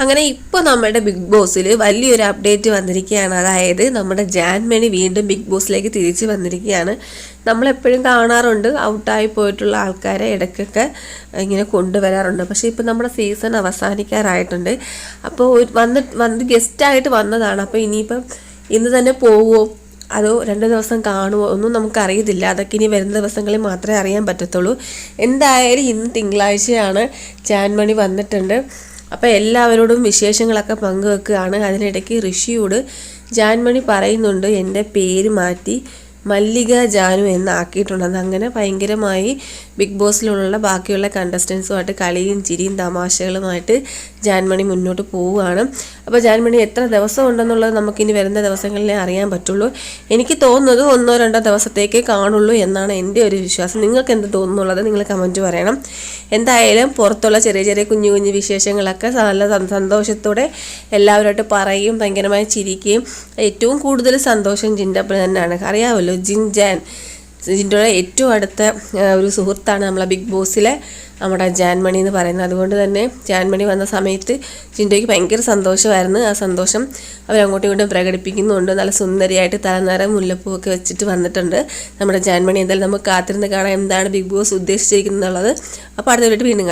അങ്ങനെ ഇപ്പോൾ നമ്മുടെ ബിഗ് ബോസിൽ വലിയൊരു അപ്ഡേറ്റ് വന്നിരിക്കുകയാണ്. അതായത് നമ്മുടെ ജാൻമണി വീണ്ടും ബിഗ് ബോസിലേക്ക് തിരിച്ചു വന്നിരിക്കുകയാണ്. നമ്മളെപ്പോഴും കാണാറുണ്ട് ഔട്ടായി പോയിട്ടുള്ള ആൾക്കാരെ ഇടയ്ക്കൊക്കെ ഇങ്ങനെ കൊണ്ടുവരാറുണ്ട്. പക്ഷേ ഇപ്പോൾ നമ്മുടെ സീസൺ അവസാനിക്കാറായിട്ടുണ്ട്. അപ്പോൾ വന്ന് വന്ന് ഗസ്റ്റായിട്ട് വന്നതാണ്. അപ്പോൾ ഇനിയിപ്പം ഇന്ന് തന്നെ പോവുമോ അതോ രണ്ട് ദിവസം കാണുമോ ഒന്നും നമുക്കറിയത്തില്ല. അതൊക്കെ ഇനി വരുന്ന ദിവസങ്ങളിൽ മാത്രമേ അറിയാൻ പറ്റത്തുള്ളൂ. എന്തായാലും ഇന്ന് തിങ്കളാഴ്ചയാണ് ജാൻമണി വന്നിട്ടുണ്ട്. അപ്പോൾ എല്ലാവരോടും വിശേഷങ്ങളൊക്കെ പങ്കുവെക്കുകയാണ്. അതിനിടയ്ക്ക് ഋഷിയോട് ജാൻമണി പറയുന്നുണ്ട് എന്റെ പേര് മാറ്റി മല്ലിക ജാനു എന്നാക്കിയിട്ടുണ്ടെന്ന് അങ്ങനെ ഭയങ്കരമായി ബിഗ് ബോസിലുള്ള ബാക്കിയുള്ള കണ്ടസ്റ്റൻസുമായിട്ട് കളിയും ചിരിയും തമാശകളുമായിട്ട് ജാൻമണി മുന്നോട്ട് പോവുകയാണ്. അപ്പോൾ ജാൻമണി എത്ര ദിവസം ഉണ്ടെന്നുള്ളത് നമുക്കിനി വരുന്ന ദിവസങ്ങളിലേ അറിയാൻ പറ്റുള്ളൂ. എനിക്ക് തോന്നുന്നത് ഒന്നോ രണ്ടോ ദിവസത്തേക്കേ കാണുള്ളൂ എന്നാണ് എന്റെ ഒരു വിശ്വാസം. നിങ്ങൾക്ക് എന്ത് തോന്നുന്നുള്ളത് നിങ്ങൾ കമന്റ് പറയണം. എന്തായാലും പുറത്തുള്ള ചെറിയ ചെറിയ കുഞ്ഞു കുഞ്ഞു വിശേഷങ്ങളൊക്കെ നല്ല സന്തോഷത്തോടെ എല്ലാവരുമായിട്ട് പറയും ഭയങ്കരമായി ചിരിക്കുകയും ഏറ്റവും കൂടുതൽ സന്തോഷം ജിന്റപ്പിന് തന്നെയാണ്. അറിയാമല്ലോ ജിൻജാൻ. ജിൻഡോയുടെ ഏറ്റവും അടുത്ത ഒരു സുഹൃത്താണ് നമ്മളെ ബിഗ് ബോസിലെ നമ്മുടെ ജാൻമണി എന്ന് പറയുന്നത്. അതുകൊണ്ട് തന്നെ ജാൻമണി വന്ന സമയത്ത് ജിൻഡോയ്ക്ക് ഭയങ്കര സന്തോഷമായിരുന്നു. ആ സന്തോഷം അവരങ്ങോട്ടും ഇങ്ങോട്ടും പ്രകടിപ്പിക്കുന്നുണ്ട്. നല്ല സുന്ദരിയായിട്ട് തലനിറം മുല്ലപ്പൂവൊക്കെ വെച്ചിട്ട് വന്നിട്ടുണ്ട്. നമ്മുടെ ജാൻമണി എന്തായാലും നമുക്ക് കാത്തിരുന്ന് കാണാൻ എന്താണ് ബിഗ് ബോസ് ഉദ്ദേശിച്ചിരിക്കുന്നത് എന്നുള്ളത് അപ്പോൾ അടുത്ത വീണ്ടും.